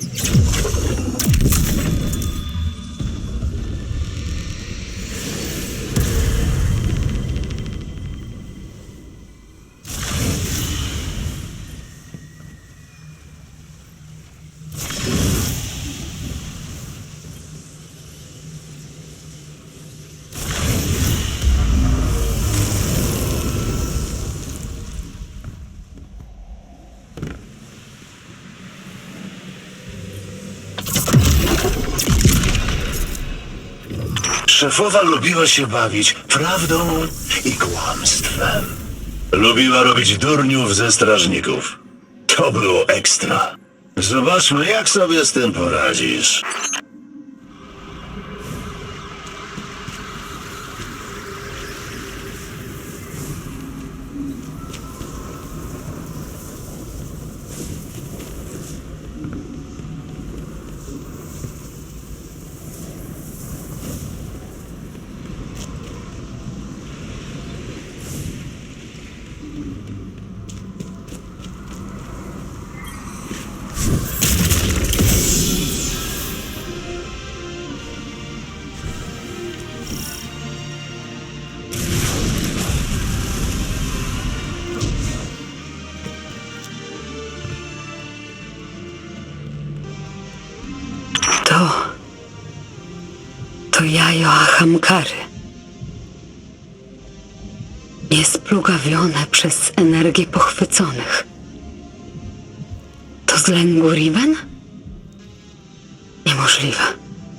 あっ! Szefowa lubiła się bawić prawdą i kłamstwem. Lubiła robić durniów ze strażników. To było ekstra. Zobaczmy, jak sobie z tym poradzisz. To jajo Ahamkary. Niesplugawione przez energię pochwyconych. To z lęgu Riven? Niemożliwe.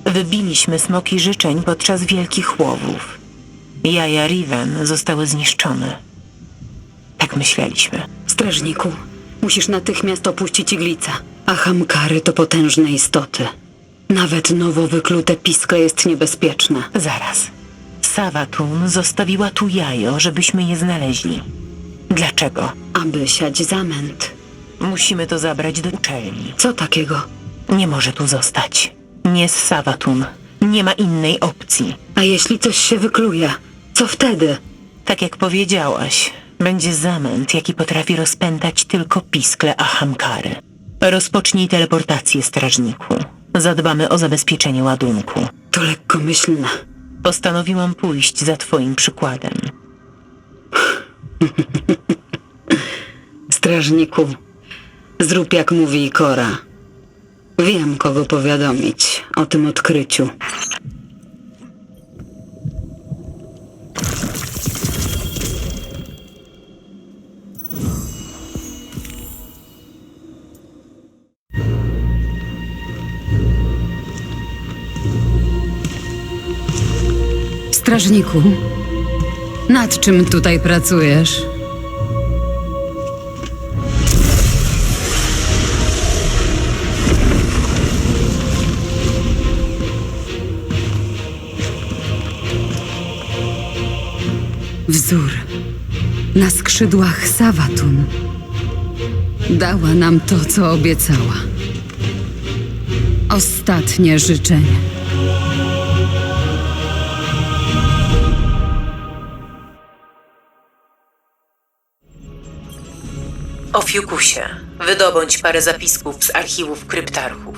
Wybiliśmy smoki życzeń podczas wielkich łowów. Jaja Riven zostały zniszczone. Tak myśleliśmy. Strażniku, musisz natychmiast opuścić iglica. Ahamkary to potężne istoty. Nawet nowo wyklute piskle jest niebezpieczne. Zaraz. Sawatun zostawiła tu jajo, żebyśmy je znaleźli. Dlaczego? Aby siać zamęt. Musimy to zabrać do uczelni. Co takiego? Nie może tu zostać. Nie z Sawatun. Nie ma innej opcji. A jeśli coś się wykluje? Co wtedy? Tak jak powiedziałaś, będzie zamęt, jaki potrafi rozpętać tylko piskle Ahamkary. Rozpocznij teleportację, strażniku. Zadbamy o zabezpieczenie ładunku. To lekkomyślne. Postanowiłam pójść za twoim przykładem. Strażniku, zrób jak mówi Ikora. Wiem, kogo powiadomić o tym odkryciu. Strażniku, nad czym tutaj pracujesz? Wzór na skrzydłach Sawatun. Dała nam to, co obiecała. Ostatnie życzenie. O Fiukusie, wydobądź parę zapisków z archiwów kryptarchów.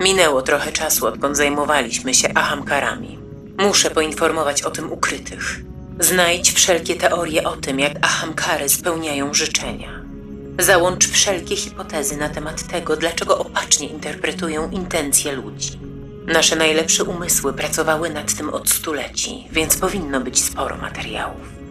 Minęło trochę czasu, odkąd zajmowaliśmy się Ahamkarami. Muszę poinformować o tym ukrytych. Znajdź wszelkie teorie o tym, jak Ahamkary spełniają życzenia. Załącz wszelkie hipotezy na temat tego, dlaczego opacznie interpretują intencje ludzi. Nasze najlepsze umysły pracowały nad tym od stuleci, więc powinno być sporo materiałów.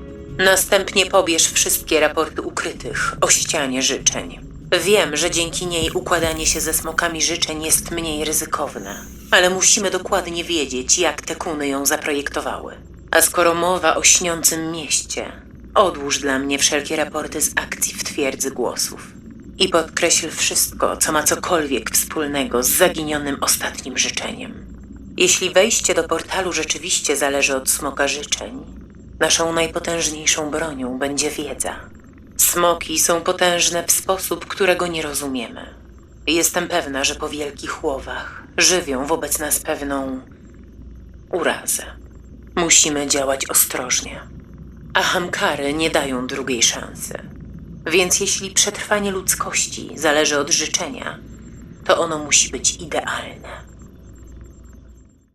Następnie pobierz wszystkie raporty ukrytych o ścianie życzeń. Wiem, że dzięki niej układanie się ze smokami życzeń jest mniej ryzykowne, ale musimy dokładnie wiedzieć, jak te kuny ją zaprojektowały. A skoro mowa o śniącym mieście, odłóż dla mnie wszelkie raporty z akcji w twierdzy głosów i podkreśl wszystko, co ma cokolwiek wspólnego z zaginionym ostatnim życzeniem. Jeśli wejście do portalu rzeczywiście zależy od smoka życzeń, Naszą najpotężniejszą bronią będzie wiedza. Smoki są potężne w sposób, którego nie rozumiemy. Jestem pewna, że po wielkich łowach żywią wobec nas pewną urazę. Musimy działać ostrożnie. A hamkary nie dają drugiej szansy. Więc jeśli przetrwanie ludzkości zależy od życzenia, to ono musi być idealne.